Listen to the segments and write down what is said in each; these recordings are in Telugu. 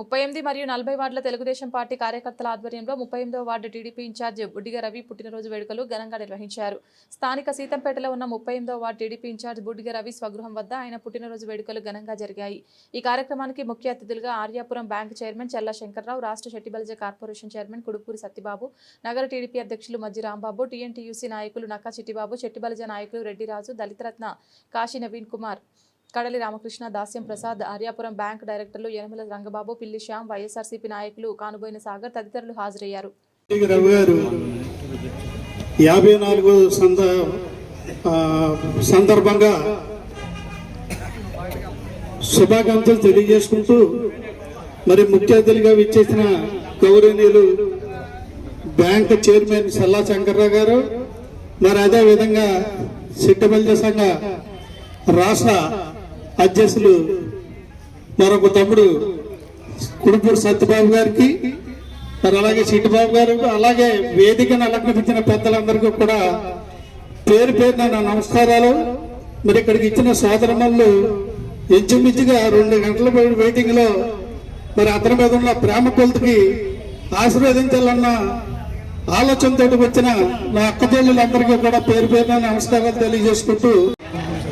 ముప్పై ఎనిమిది మరియు నలభై వార్డుల తెలుగుదేశం పార్టీ కార్యకర్తల ఆధ్వర్యంలో ముప్పై ఎనిమిదో ward TDP incharge Buddiga Ravi పుట్టినరోజు వేడుకలు ఘనంగా నిర్వహించారు. స్థానిక సీతంపేటలో ఉన్న ముప్పై ఎనిమిదో ward TDP incharge Buddiga Ravi స్వగృహం వద్ద ఆయన పుట్టినరోజు వేడుకలు ఘనంగా జరిగాయి. ఈ కార్యక్రమానికి ముఖ్య అతిథులుగా ఆర్యాపురం బ్యాంక్ చైర్మన్ చల్లా శంకర్రావు రాష్ట్ర షెట్టిబలజ కార్పొరేషన్ చైర్మన్ కుడుపూరి సత్యబాబు నగర టీడీపీ అధ్యక్షులు మజ్జి రాంబాబు టీఎన్టీయూసీ నాయకులు నక్కా చిట్టిబాబు చెట్టిబలజ నాయకులు రెడ్డిరాజు దళితరత్న కాశీ నవీన్ కుమార్ కడలి రామకృష్ణ దాస్యం ప్రసాద్ ఆర్యాపురం బ్యాంక్ డైరెక్టర్లు యనమల రంగబాబు పిల్లి శ్యామ్ వైఎస్ఆర్సీపీ నాయకులు కానుబోయిన సాగర్ తదితరులు హాజరయ్యారు. గారు యాభై నాలుగు సంద సందర్భంగా శుభాకాంక్షలు తెలియజేసుకుంటూ మరి ముఖ్య అతిథిగా విచ్చేసిన గౌరవనీయులు బ్యాంక్ చైర్మన్ సల్లా శంకర్రావు గారు మరి అదే విధంగా సిట్టబల్జ సంఘ రాష్ట్ర అధ్యక్షులు మరొక తమ్ముడు కుడుపూరు సత్యబాబు గారికి మరి అలాగే చిట్టిబాబు గారు అలాగే వేదికను అలంకరించిన పెద్దలందరికీ కూడా పేరు పేరున నా నమస్కారాలు. మరి ఇక్కడికి ఇచ్చిన సోదరమల్లు ఇంచుమించుగా రెండు గంటల వెయిటింగ్ వెయిటింగ్లో మరి అతని మీద ఉన్న ప్రేమ కొలతకి ఆశీర్వదించాలన్న ఆలోచనతో వచ్చిన నా అక్క కూడా పేరు పేరున నమస్కారాలు తెలియజేసుకుంటూ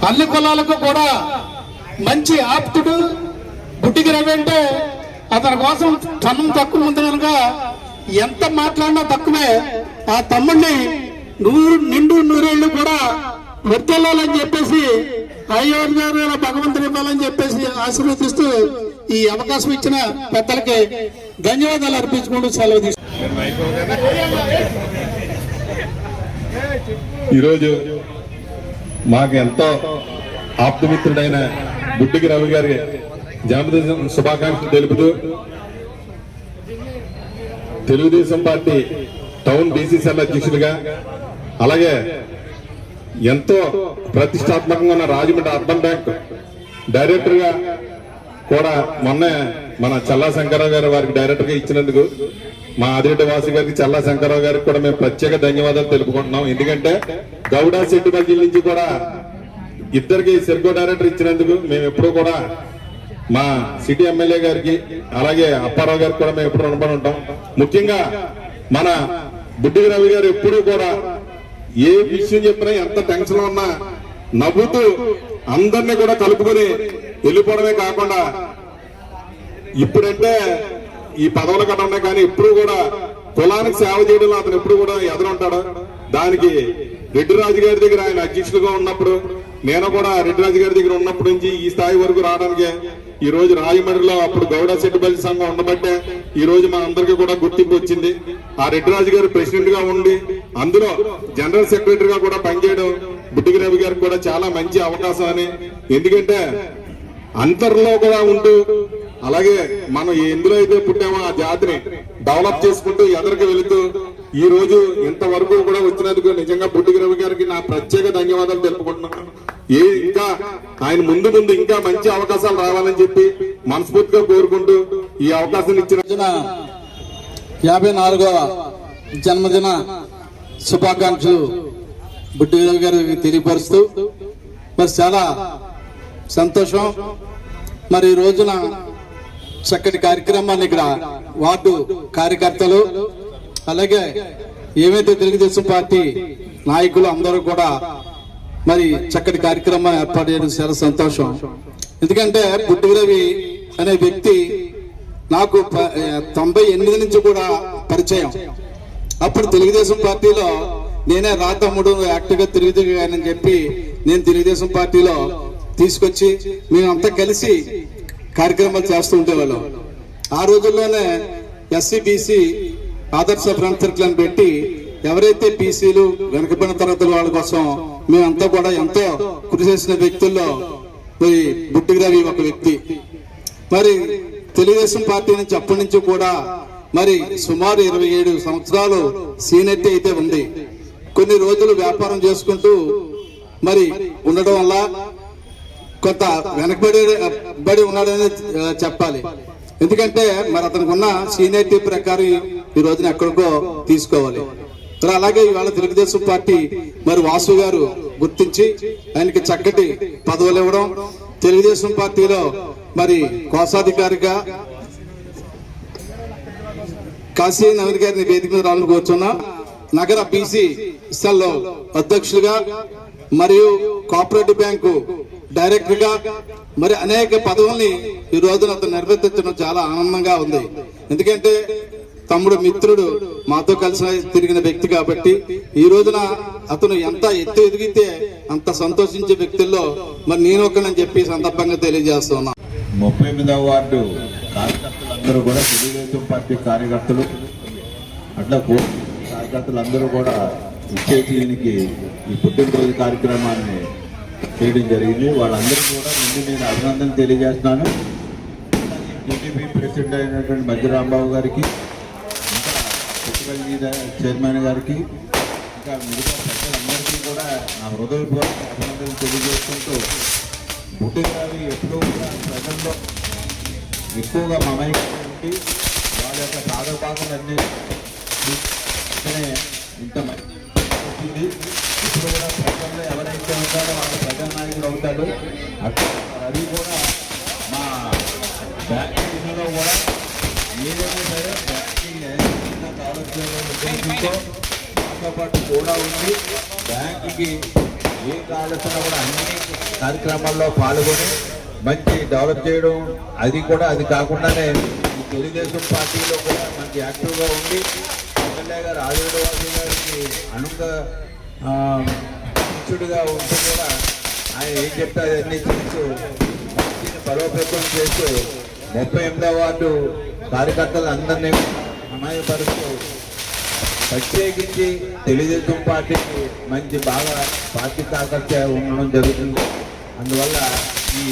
అన్ని కులాలకు కూడా మంచి ఆప్తుడు గుడ్డికి రవి అంటే అతని కోసం తనం తక్కువ ఉంది కనుక ఎంత మాట్లాడినా తక్కువే. ఆ తమ్ముడిని నూరు నిండు నూరేళ్ళు కూడా వర్తిల్లాలని చెప్పేసి అయోధ్య భగవంతుని ఇవ్వాలని చెప్పేసి ఆశీర్వదిస్తూ ఈ అవకాశం ఇచ్చిన పెద్దలకి ధన్యవాదాలు అర్పించుకుంటూ సెలవు తీసుకు ఈరోజు మాకు ఎంతో ఆప్తమిత్రుడైన బుడ్డికి రవి గారి జన్మదిన శుభాకాంక్షలు తెలుపుతూ తెలుగుదేశం పార్టీ టౌన్ బీసీసీఎల్ అధ్యక్షుడిగా అలాగే ఎంతో ప్రతిష్టాత్మకంగా ఉన్న రాజమండ్రి అర్బన్ బ్యాంక్ డైరెక్టర్గా కూడా మొన్న మన చల్లా శంకరరావు గారు వారికి డైరెక్టర్గా ఇచ్చినందుకు మా ఆదిరెడ్డి వాసి గారికి చల్లా శంకరరావు గారికి కూడా మేము ప్రత్యేక ధన్యవాదాలు తెలుపుకుంటున్నాం. ఎందుకంటే గౌడ సెట్టిపల్లి నుంచి కూడా ఇద్దరికి సెర్గో డైరెక్టర్ ఇచ్చినందుకు మేము ఎప్పుడూ కూడా మా సిటీ ఎమ్మెల్యే గారికి అలాగే అప్పారావు గారికి కూడా మేము ఎప్పుడు రుణపడి ఉంటాం. ముఖ్యంగా మన బుడ్డి రవి గారు ఎప్పుడూ కూడా ఏ విషయం చెప్పినా ఎంత టెన్షన్ ఉన్నా నవ్వుతూ అందరినీ కూడా కలుపుకొని వెళ్ళిపోవడమే కాకుండా ఇప్పుడంటే ఈ పదవులు కట్ట ఉన్నాయి కానీ ఎప్పుడు కూడా కులానికి సేవ చేయడంలో అతను ఎప్పుడు కూడా ఎదురుంటాడు. దానికి రెడ్డి రాజు గారి దగ్గర ఆయన అధ్యక్షులుగా ఉన్నప్పుడు నేను కూడా రెడ్డిరాజు గారి దగ్గర ఉన్నప్పటి నుంచి ఈ స్థాయి వరకు రావడానికి ఈ రోజు రాజమండ్రిలో అప్పుడు గౌడ సెట్టుబల్లి సంఘం ఉండబట్టే ఈ రోజు మా అందరికీ కూడా గుర్తింపు వచ్చింది. ఆ రెడ్డిరాజు గారు ప్రెసిడెంట్గా ఉండి అందులో జనరల్ సెక్రటరీ గా కూడా పనిచేయడం బుట్టికి రవి గారికి కూడా చాలా మంచి అవకాశం అని ఎందుకంటే అంతర్లో కూడా ఉంటూ అలాగే మనం ఎందులో అయితే పుట్టామో ఆ జాతిని డెవలప్ చేసుకుంటూ ఎదరికి వెళుతూ ఈ రోజు ఇంతవరకు కూడా వచ్చినందుకు నిజంగా బుడ్డికి రవి గారికి నా ప్రత్యేక ధన్యవాదాలు తెలుపుకుంటున్నాను. ఏ ఇంకా ఆయన ముందు ముందు ఇంకా మంచి అవకాశాలు రావాలని చెప్పి మనస్ఫూర్తిగా కోరుకుంటూ ఈ అవకాశం ఇచ్చిన రోజున యాభై నాలుగవ జన్మదిన శుభాకాంక్షలు బుడ్డిరావు గారికి తెలియపరుస్తూ మరి చాలా సంతోషం. మరి ఈ రోజున చక్కటి కార్యక్రమాన్ని ఇక్కడ వార్డు కార్యకర్తలు అలాగే ఏవైతే తెలుగుదేశం పార్టీ నాయకులు అందరూ కూడా మరి చక్కటి కార్యక్రమం ఏర్పాటు చేయడం చాలా సంతోషం. ఎందుకంటే బుడ్డిరవి అనే వ్యక్తి నాకు తొంభై ఎనిమిది నుంచి కూడా పరిచయం. అప్పుడు తెలుగుదేశం పార్టీలో నేనే రా తమ్ముడు యాక్టివ్గా గా చెప్పి నేను తెలుగుదేశం పార్టీలో తీసుకొచ్చి మేమంతా కలిసి కార్యక్రమాలు చేస్తూ ఉండేవాళ్ళం. ఆ రోజుల్లోనే SC BC Adarsha front circle అని పెట్టి ఎవరైతే బీసీలు వెనకబడిన తరగతుల వాళ్ళ కోసం మేమంతా కూడా ఎంతో కృషి చేసిన వ్యక్తుల్లో మరి బుట్టిగి రవి ఒక వ్యక్తి. మరి తెలుగుదేశం పార్టీ నుంచి అప్పటి నుంచి కూడా మరి సుమారు ఇరవై ఏడు సంవత్సరాలు సీనియర్టీ అయితే ఉంది. కొన్ని రోజులు వ్యాపారం చేసుకుంటూ మరి ఉండడం వల్ల కొంత వెనకబడి బడి ఉన్నాడని చెప్పాలి. ఎందుకంటే మరి అతనికి ఉన్న సీనియర్టీ ప్రకారం ఈ రోజున ఎక్కడికో తీసుకోవాలి. మరి అలాగే ఇవాళ తెలుగుదేశం పార్టీ మరి వాసు గారు గుర్తించి ఆయనకి చక్కటి పదవులు ఇవ్వడం తెలుగుదేశం పార్టీలో మరి కోశాధికారిగా కాశీ నవీన్ గారిని వేదిక మీద రావాలని కోరుచున్నా. నగర బీసీ సెల్ అధ్యక్షులుగా మరియు కోఆపరేటివ్ బ్యాంకు డైరెక్టర్గా మరి అనేక పదవుల్ని ఈ రోజున అతను నిర్వర్తించడం చాలా ఆనందంగా ఉంది. ఎందుకంటే తమ్ముడు మిత్రుడు మాతో కలిసి తిరిగిన వ్యక్తి కాబట్టి ఈ రోజున అతను ఎంత ఎత్తు ఎదిగితే అంత సంతోషించే వ్యక్తుల్లో మరి నేను ఒకనని చెప్పి సందర్భంగా తెలియజేస్తున్నా ముప్పై ఎనిమిదవ వార్డు కార్యకర్తలు అందరూ కూడా తెలుగుదేశం పార్టీ కార్యకర్తలు. అట్లా కార్యకర్తలందరూ కార్యకర్తలు అందరూ కూడా ఇచ్చేసి దీనికి ఈ పుట్టినరోజు కార్యక్రమాన్ని చేయడం జరిగింది. వాళ్ళందరూ కూడా ముందు నేను అభినందన తెలియజేస్తున్నాను. టీడీపీ ప్రెసిడెంట్ అయినటువంటి మధ్య రాంబాబు గారికి పుట్టుపల్లి చైర్మన్ గారికి ఇంకా మిగతా ప్రజలందరికీ కూడా నా హృదయపూర్వక అభినందనలు తెలియజేసుకుంటూ పుట్టినరోజు ఎప్పుడూ కూడా ప్రజల్లో ఎక్కువగా మమైకమై ఉండి వాళ్ళ యొక్క సాధపాకులన్నీ చూస్తేనే ఇంత వచ్చింది. ఇప్పుడు కూడా ప్రజల్లో ఎవరైతే ఉంటారో వాళ్ళ ప్రజానాయకుడు అవుతాడు అట్లా రవి కూడా మా బ్యాంకింగ్లో కూడా ఏదైనా సరే బ్యాంకింగ్ పాటు కూడా ఉంది బ్యాంకుకి ఏం కావాల్సినా కూడా అన్ని కార్యక్రమాల్లో పాల్గొని మంచి డెవలప్ చేయడం అది కూడా అది కాకుండానే ఈ తెలుగుదేశం పార్టీలో కూడా మంచి యాక్టివ్గా ఉండి ఎమ్మెల్యే గారు ఆదివాడు వాసి గారికి అనుగా శిష్యుడిగా ఉంటూ కూడా ఆయన ఏం చెప్తే అన్ని చేస్తూ పార్టీని బలోపేతం చేస్తూ ముప్పై ఎనిమిదో వార్డు కార్యకర్తలు అందరినీ అమాయపరుస్తూ ప్రత్యేకించి తెలుగుదేశం పార్టీకి మంచి బాగా పార్టీ తాకత్య ఉండడం జరుగుతుంది. అందువల్ల ఈ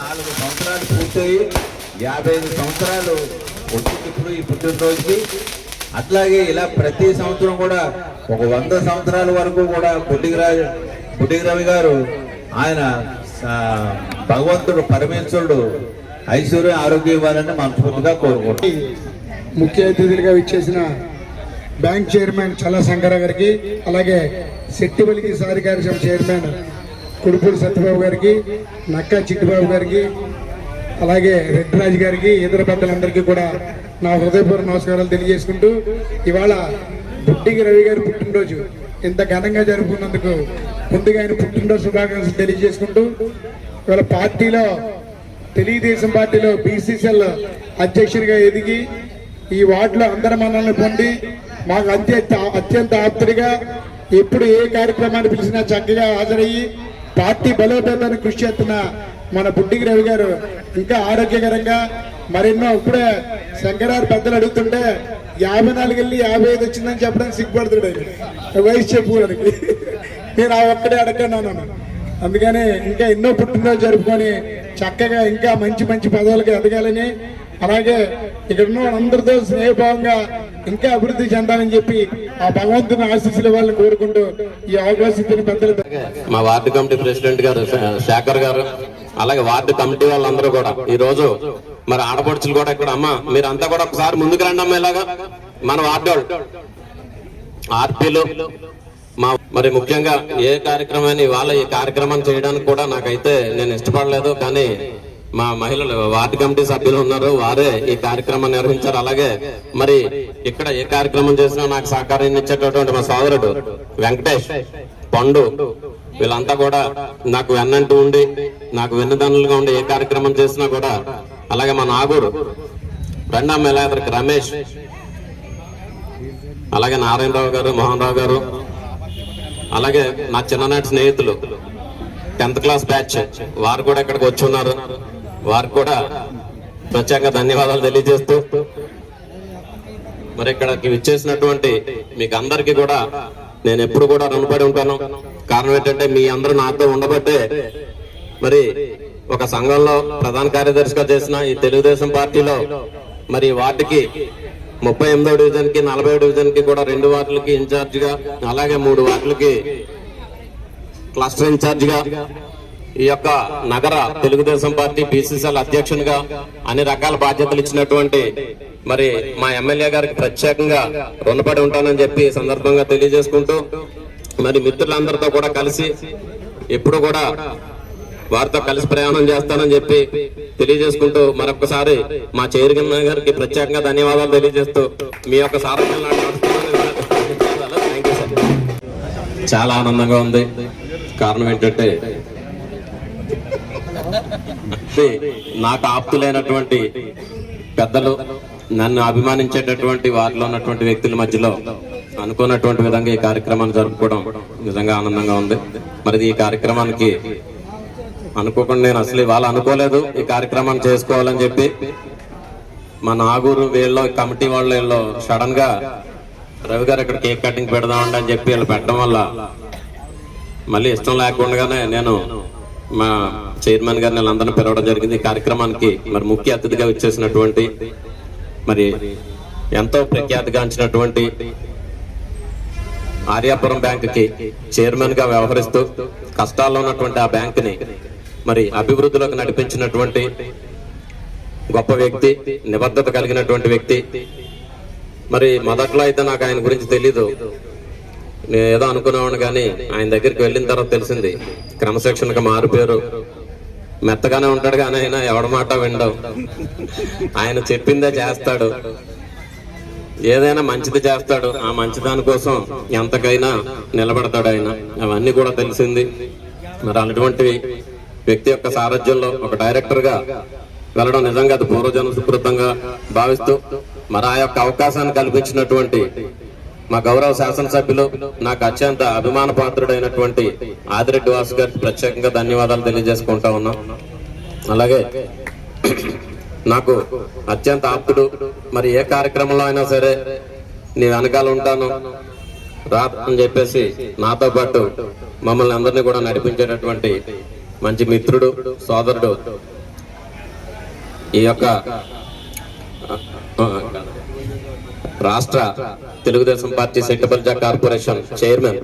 నాలుగు సంవత్సరాలు పూర్తయి యాభై ఐదు సంవత్సరాలు వచ్చింది ఇప్పుడు ఈ పుట్టినరోజుకి. అట్లాగే ఇలా ప్రతి సంవత్సరం కూడా ఒక వంద సంవత్సరాల వరకు కూడా పుట్టిగిరాజు పుట్టిగిరవి గారు ఆయన భగవంతుడు పరమేశ్వరుడు ఐశ్వర్యం ఆరోగ్యం ఇవ్వాలని మనస్ఫూర్తిగా కోరుకుంటున్నాం. ముఖ్య అతిథులుగా విచ్చేసిన బ్యాంక్ చైర్మన్ చల్ల శంకర గారికి అలాగే సెట్టిపల్లి సారి కార్యక్రమం చైర్మన్ కుడుపూడి సత్యబాబు గారికి నక్కా చిట్టిబాబు గారికి అలాగే రెడ్డిరాజు గారికి ఇతర పెద్దలందరికీ కూడా నా హృదయపూర్వ నమస్కారాలు తెలియజేసుకుంటూ ఇవాళ బుట్టికి రవి గారి పుట్టినరోజు. ఇంత ఘనంగా జరుపుకున్నందుకు ముందుగా ఆయన పుట్టినరోజు శుభాకాంక్షలు తెలియజేసుకుంటూ ఇవాళ పార్టీలో తెలుగుదేశం పార్టీలో బీసీసీఎల్ అధ్యక్షుడిగా ఎదిగి ఈ వార్డులో అందరి మనల్ని పొంది మాకు అత్యంత అత్యంత ఆప్తుడిగా ఎప్పుడు ఏ కార్యక్రమాన్ని పిలిచినా చక్కగా హాజరయ్యి పార్టీ బలోపేతానికి కృషి చేస్తున్న మన బుడ్డికి రవి గారు ఇంకా ఆరోగ్యకరంగా మరెన్నో ఇప్పుడే శంకరారు పెద్దలు అడుగుతుంటే యాభై నాలుగు వెళ్ళి యాభై ఐదు వచ్చిందని చెప్పడానికి సిగ్గుపడుతుండే వయసు చెప్పుకోవడానికి నేను ఆ ఒక్కడే అడగన్నాను అందుకని ఇంకా ఎన్నో పుట్టినరోజు జరుపుకొని చక్కగా ఇంకా మంచి మంచి పదవులకి ఎదగాలని అలాగే ఇక్కడ ఉన్న అందరితో స్నేహభావంగా ఇంకా అభివృద్ధి చెందాలని చెప్పి ఆ భగవంతుని ఆశీస్సులు వాళ్ళని కోరుకుంటూ ఈ అవకాశం పెద్దలు. మా వార్డు కమిటీ ప్రెసిడెంట్ గారు శేఖర్ గారు అలాగే వార్డు కమిటీ వాళ్ళందరూ కూడా ఈ రోజు మరి ఆడపడుచులు కూడా ఇక్కడ అమ్మ మీరంతా కూడా ఒకసారి ముందుకు రండి అమ్మ ఇలాగా మన వార్డు ఆర్పీలు మా మరి ముఖ్యంగా ఏ కార్యక్రమాన్ని వాళ్ళ ఈ కార్యక్రమం చేయడానికి కూడా నాకైతే నేను ఇష్టపడలేదు. కానీ మా మహిళలు వార్డు కమిటీ సభ్యులు ఉన్నారు. వారే ఈ కార్యక్రమం నిర్వహించారు. అలాగే మరి ఇక్కడ ఏ కార్యక్రమం చేసినా నాకు సహకారం ఇచ్చేటటువంటి మా సోదరుడు వెంకటేష్ పండు వీళ్ళంతా కూడా నాకు వెన్నంటూ ఉండి నాకు వెన్నుదన్నులుగా ఉండి ఏ కార్యక్రమం చేసినా కూడా అలాగే మా నాగూరు రెండమ్మ మేలాదరికి రమేష్ అలాగే నారాయణరావు గారు మోహన్ రావు గారు అలాగే నా చిన్ననాటి స్నేహితులు టెన్త్ క్లాస్ బ్యాచ్ వారు కూడా ఇక్కడికి వచ్చి ఉన్నారు. వారు కూడా ప్రత్యేక ధన్యవాదాలు తెలియజేస్తూ మరి ఇక్కడికి విచ్చేసినటువంటి మీకు అందరికీ కూడా నేను ఎప్పుడు కూడా రుణపడి ఉంటాను. కారణం ఏంటంటే మీ అందరూ నాతో ఉండబట్టే మరి ఒక సంఘంలో ప్రధాన కార్యదర్శిగా చేసిన ఈ తెలుగుదేశం పార్టీలో మరి వాటికి ముప్పై ఎనిమిదో డివిజన్కి నలభై డివిజన్కి కూడా రెండు వార్డులకి ఇన్ఛార్జ్గా అలాగే మూడు వార్డులకి క్లస్టర్ ఇన్ఛార్జ్గా ఈ యొక్క నగర తెలుగుదేశం పార్టీ బీసీసీఎల్ అధ్యక్షునిగా అన్ని రకాల బాధ్యతలు ఇచ్చినటువంటి మరి మా ఎమ్మెల్యే గారికి ప్రత్యేకంగా రుణపడి ఉంటానని చెప్పి సందర్భంగా తెలియజేసుకుంటూ మరి మిత్రులందరితో కూడా కలిసి ఎప్పుడు కూడా వారితో కలిసి ప్రయాణం చేస్తానని చెప్పి తెలియజేసుకుంటూ మరొకసారి మా చైర్మన్ గారికి ప్రత్యేకంగా ధన్యవాదాలు తెలియజేస్తూ మీ యొక్క సార్ చాలా ఆనందంగా ఉంది. కారణం ఏంటంటే నాకు ఆప్తులైనటువంటి పెద్దలు నన్ను అభిమానించేటటువంటి వారిలో ఉన్నటువంటి వ్యక్తుల మధ్యలో అనుకున్నటువంటి విధంగా ఈ కార్యక్రమాన్ని జరుపుకోవడం నిజంగా ఆనందంగా ఉంది. మరి ఈ కార్యక్రమానికి అనుకోకుండా నేను అసలు ఇవాళ అనుకోలేదు. ఈ కార్యక్రమం చేసుకోవాలని చెప్పి మా నాగూరు వీళ్ళు కమిటీ వాళ్ళు వీళ్ళు సడన్గా రవి గారు ఇక్కడ కేక్ కటింగ్ పెడదామండి అని చెప్పి వీళ్ళు పెట్టడం వల్ల మళ్ళీ ఇష్టం లేకుండానే నేను మా చైర్మన్ గారిని వీళ్ళందరినీ పిలవడం జరిగింది. ఈ కార్యక్రమానికి మరి ముఖ్య అతిథిగా వచ్చేసినటువంటి మరి ఎంతో ప్రఖ్యాతిగాంచినటువంటి ఆర్యాపురం బ్యాంకుకి చైర్మన్గా వ్యవహరిస్తూ కష్టాల్లో ఉన్నటువంటి ఆ బ్యాంకుని మరి అభివృద్ధిలోకి నడిపించినటువంటి గొప్ప వ్యక్తి నిబద్ధత కలిగినటువంటి వ్యక్తి. మరి మొదట్లో అయితే నాకు ఆయన గురించి తెలీదు. నేను ఏదో అనుకునేవాడు కానీ ఆయన దగ్గరికి వెళ్ళిన తర్వాత తెలిసింది. క్రమశిక్షణగా మారిపోయారు. మెత్తగానే ఉంటాడు కానీ ఆయన ఎవడ మాట వినడం ఆయన చెప్పిందే చేస్తాడు. ఏదైనా మంచిది చేస్తాడు. ఆ మంచిదాని కోసం ఎంతకైనా నిలబడతాడు ఆయన. అవన్నీ కూడా తెలిసింది. మరి అటువంటి వ్యక్తి యొక్క సారథ్యంలో ఒక డైరెక్టర్గా వెళ్ళడం నిజంగా అది పూర్వజన సుకృతంగా భావిస్తూ మరి ఆ యొక్క అవకాశాన్ని కల్పించినటువంటి మా గౌరవ శాసనసభ్యులు నాకు అత్యంత అభిమాన పాత్రుడైనటువంటి ఆదిరెడ్డి వాసు గారికి ప్రత్యేకంగా ధన్యవాదాలు తెలియజేసుకుంటా ఉన్నాం. అలాగే నాకు అత్యంత ఆప్తుడు మరి ఏ కార్యక్రమంలో అయినా సరే నీ వెనకాల ఉంటాను. రా అని చెప్పేసి నాతో పాటు మమ్మల్ని అందరినీ కూడా నడిపించేటటువంటి మంచి మిత్రుడు సోదరుడు. ఈ యొక్క రాష్ట్ర Telugudesam party Settibalija corporation chairman.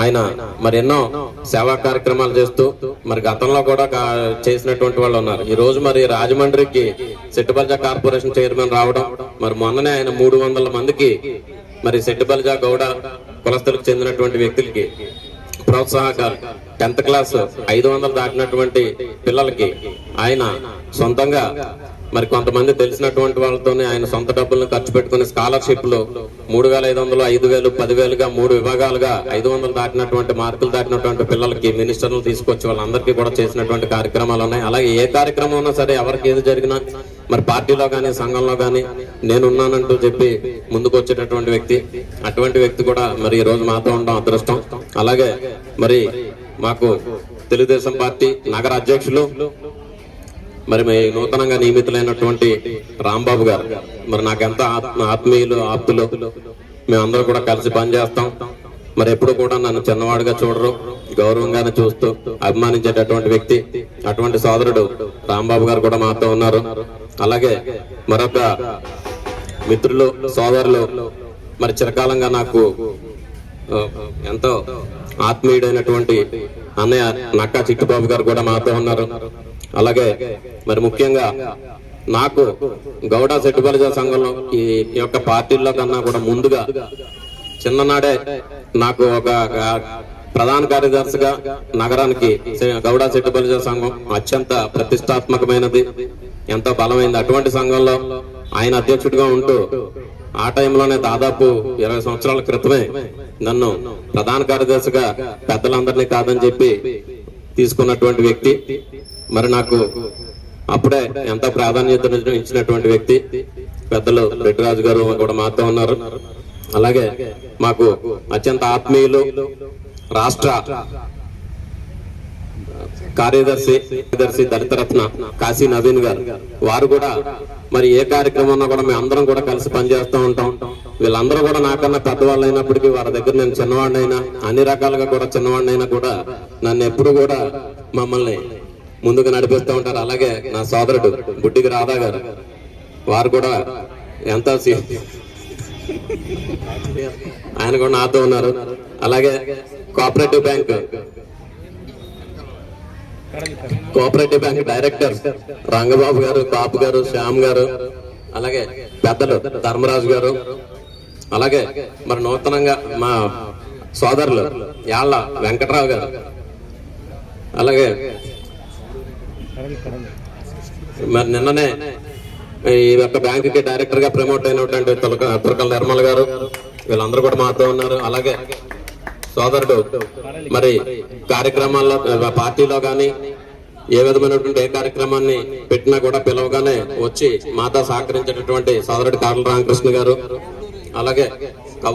ఆయన మరి ఎన్నో సేవా కార్యక్రమాలు చేస్తూ మరి గతంలో కూడా కా- చేసినటువంటి వాళ్ళు ఉన్నారు. ఈ రోజు మరి రాజమండ్రికి సెట్టుబల్జా కార్పొరేషన్ చైర్మన్ రావడం మరి మొన్ననే ఆయన మూడు వందల మందికి మరి సెట్టుబల్జా గౌడ కులస్తులకు చెందినటువంటి వ్యక్తులకి ప్రోత్సాహకాలు. టెన్త్ క్లాస్ ఐదు వందలు దాటినటువంటి పిల్లలకి ఆయన సొంతంగా మరి కొంతమంది తెలిసినటువంటి వాళ్ళతోనే ఆయన సొంత డబ్బులను ఖర్చు పెట్టుకుని స్కాలర్షిప్లు మూడు వేల ఐదు వందలు ఐదు వేలు పదివేలుగా మూడు విభాగాలుగా ఐదు వందలు దాటినటువంటి మార్కులు దాటినటువంటి పిల్లలకి మినిస్టర్లు తీసుకొచ్చి వాళ్ళందరికీ కూడా చేసినటువంటి కార్యక్రమాలు ఉన్నాయి. అలాగే ఏ కార్యక్రమం ఉన్నా సరే ఎవరికి ఏది జరిగినా మరి పార్టీలో కానీ సంఘంలో కానీ నేనున్నానంటూ చెప్పి ముందుకు వచ్చేటటువంటి వ్యక్తి. అటువంటి వ్యక్తి కూడా మరి ఈ రోజు మాతో ఉండడం అదృష్టం. అలాగే మరి మాకు తెలుగుదేశం పార్టీ నగర అధ్యక్షులు మరి మీ నూతనంగా నియమితులైనటువంటి రాంబాబు గారు. మరి నాకెంత ఆత్మ ఆత్మీయులు ఆప్తులు మేమందరూ కూడా కలిసి పనిచేస్తాం. మరి ఎప్పుడు కూడా నన్ను చిన్నవాడుగా చూడరు గౌరవంగానే చూస్తూ అభిమానించేటటువంటి వ్యక్తి అటువంటి సోదరుడు రాంబాబు గారు కూడా మాతో ఉన్నారు. అలాగే మరొక మిత్రులు సోదరులు మరి చిరకాలంగా నాకు ఎంతో ఆత్మీయుడైనటువంటి అన్నయ్య నక్కా చిట్టుబాబు గారు కూడా మాతో ఉన్నారు. అలాగే మరి ముఖ్యంగా నాకు గౌడ సెట్టుబలిజ సంఘంలో ఈ యొక్క పార్టీల్లో కన్నా కూడా ముందుగా చిన్ననాడే నాకు ఒక ప్రధాన కార్యదర్శిగా నగరానికి గౌడ సెట్టుబలిజ సంఘం అత్యంత ప్రతిష్టాత్మకమైనది ఎంతో బలమైనది అటువంటి సంఘంలో ఆయన అధ్యక్షుడిగా ఉంటూ ఆ టైంలోనే దాదాపు ఇరవై సంవత్సరాల క్రితమే నన్ను ప్రధాన కార్యదర్శిగా పెద్దలందరినీ కాదని చెప్పి తీసుకున్నటువంటి వ్యక్తి. మరి నాకు అప్పుడే ఎంతో ప్రాధాన్యత ఇచ్చినటువంటి వ్యక్తి. పెద్దలు రెడ్డిరాజు గారు కూడా మాతో ఉన్నారు. అలాగే మాకు అత్యంత ఆత్మీయులు రాష్ట్ర కార్యదర్శి కార్యదర్శి దళిత రత్న కాశీ నవీన్ గారు. వారు కూడా మరి ఏ కార్యక్రమం ఉన్నా కూడా మేము అందరం కూడా కలిసి పనిచేస్తూ ఉంటాం. వీళ్ళందరూ కూడా నాకన్నా పెద్దవాళ్ళు అయినప్పటికీ వారి దగ్గర నేను చిన్నవాడినైనా అన్ని రకాలుగా కూడా చిన్నవాడినైనా కూడా నన్ను ఎప్పుడు కూడా మమ్మల్ని ముందుకు నడిపిస్తూ ఉంటారు. అలాగే నా సోదరుడు బుడ్డికి రాధా గారు. వారు కూడా ఎంతో ఆయన కూడా నాతో ఉన్నారు. అలాగే cooperative bank cooperative bank director Rangababu గారు కాపు గారు శ్యామ్ గారు అలాగే పెద్దలు ధర్మరాజు గారు అలాగే మరి నూతనంగా మా సోదరులు యాళ్ళ వెంకట్రావు గారు అలాగే మరి నిన్ననే ఈ యొక్క బ్యాంకుకి డైరెక్టర్గా ప్రమోట్ అయినటువంటి తులక తులకల నిర్మల్ గారు వీళ్ళందరూ కూడా మాతో ఉన్నారు. అలాగే సోదరుడు మరి కార్యక్రమాల్లో పార్టీలో కానీ ఏ విధమైనటువంటి ఏ కార్యక్రమాన్ని పెట్టినా కూడా పిలవగానే వచ్చి మాతో సహకరించేటటువంటి సోదరుడు కారుల రామకృష్ణ గారు. అలాగే